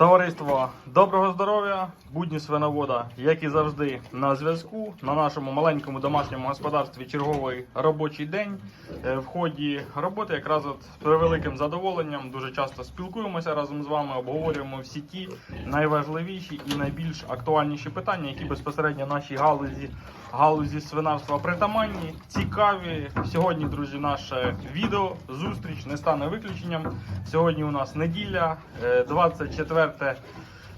Товариство, доброго здоров'я! Будні свиновода, як і завжди, на зв'язку на нашому маленькому домашньому господарстві черговий робочий день. Е, В ході роботи якраз от з превеликим задоволенням дуже часто спілкуємося разом з вами, обговорюємо всі ті найважливіші і найбільш актуальніші питання, які безпосередньо нашій галузі галузі свинарства притаманні, цікаві. Сьогодні, друзі, наше відео зустріч не стане виключенням. Сьогодні у нас неділя, е, 24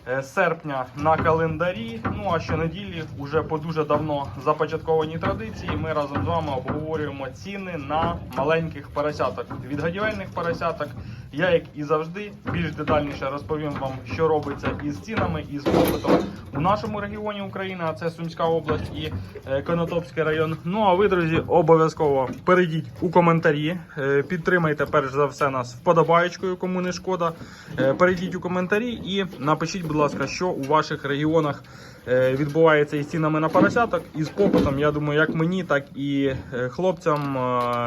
е, серпня на календарі. Ну а щонеділі, уже по дуже давно започаткованій традиції, ми разом з вами обговорюємо ціни на маленьких поросяток. Від гадівельних поросяток я, як і завжди, більш детальніше розповім вам, що робиться із цінами і з попитом у нашому регіоні України, а це Сумська область і е, Конотопський район. Ну а ви, друзі, обов'язково перейдіть у коментарі. е, Підтримайте перш за все нас вподобаєчкою, кому не шкода. Е, Перейдіть у коментарі і напишіть, будь ласка, що у ваших регіонах відбувається із цінами на поросяток і з попитом. Я думаю, як мені, так і хлопцям,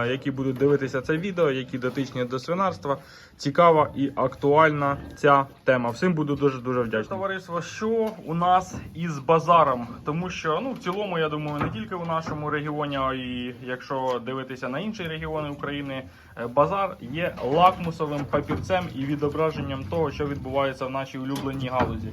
які будуть дивитися це відео, які дотичні до свинарства. Цікава і актуальна ця тема. Всім буду дуже дуже вдячний. Товариство, що у нас із базаром? Тому що ну в цілому, я думаю, не тільки у нашому регіоні, а і якщо дивитися на інші регіони України, базар є лакмусовим папірцем і відображенням того, що відбувається в нашій улюбленій галузі.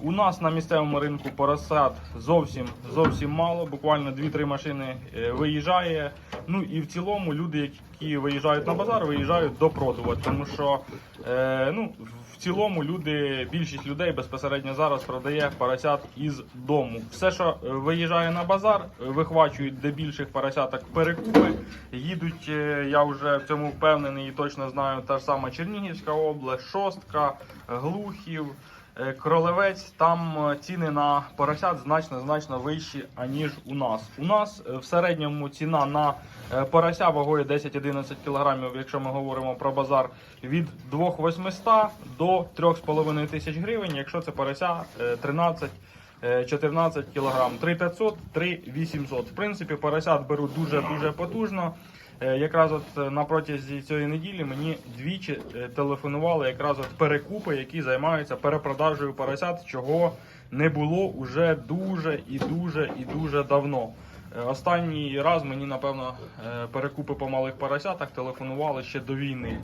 У нас на місцевому ринку поросят зовсім зовсім мало. Буквально 2-3 машини е, виїжджає. Ну і в цілому люди, які виїжджають на базар, виїжджають допродувати, тому що е, ну в цілому люди, більшість людей безпосередньо зараз продає поросят із дому. Все, що е, виїжджає на базар, е, вихвачують де більших поросяток перекупи. Їдуть, е, я вже в цьому впевнений і точно знаю, та ж сама Чернігівська область, Шостка, Глухів. Е, Кролевець, там е, ціни на поросят значно значно вищі, аніж у нас. У нас е, в середньому ціна на порося вагою 10-11 кг, якщо ми говоримо про базар, від 2800 до 3,5 тисяч гривень, якщо це порося е, 13 е, 14 кг, 3500, 3800. В принципі, поросят беру дуже дуже потужно. Е, Якраз от е, на протязі цієї неділі мені двічі е, телефонували якраз от перекупи, які займаються перепродажею поросят, чого не було уже дуже і дуже і дуже давно. Останній раз мені, напевно, перекупи по малих поросятах телефонували ще до війни.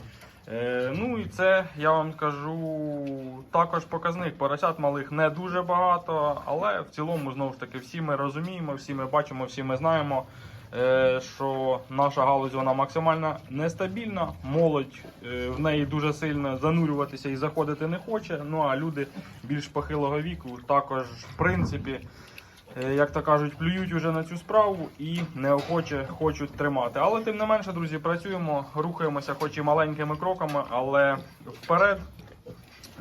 Е, Ну і це я вам скажу також показник. Поросят малих не дуже багато, але в цілому знову ж таки всі ми розуміємо, всі ми бачимо, всі ми знаємо, е, що наша галузь вона максимально нестабільна. Молодь е, в неї дуже сильно занурюватися і заходити не хоче. Ну а люди більш похилого віку також в принципі. Е, як то кажуть, плюють уже на цю справу і неохоче хочуть тримати. Але тим не менше, друзі, працюємо, рухаємося, хоч і маленькими кроками, але вперед.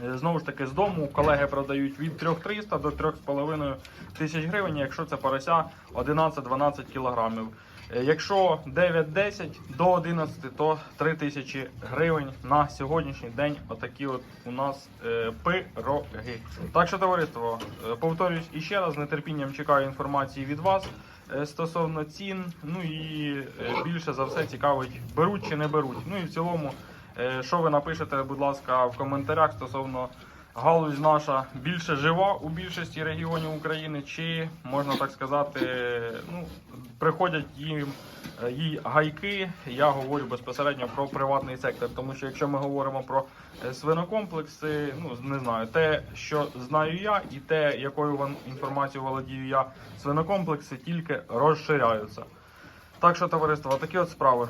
Е, Знову ж таки, з дому колеги продають від 3300 до 3,5 тисяч гривень, якщо це порося 11-12 кілограмів. Е, Якщо 9-10 до 11, то 3 тисячі гривень на сьогоднішній день. Отакі от у нас е, пироги. Так що, товариство, е, повторюсь іще раз, з нетерпінням чекаю інформації від вас стосовно цін. Ну і більше за все цікавить, беруть чи не беруть. Ну і в цілому, що ви напишете, будь ласка, в коментарях стосовно. Галузь наша більше жива у більшості регіонів України, чи можна так сказати, ну приходять їм е, їй гайки. Я говорю безпосередньо про приватний сектор. Тому що якщо ми говоримо про е, свинокомплекси, ну не знаю, те, що знаю я, і те, якою вам інформацією володію я, свинокомплекси тільки розширяються. Так що, товариство, такі от справи.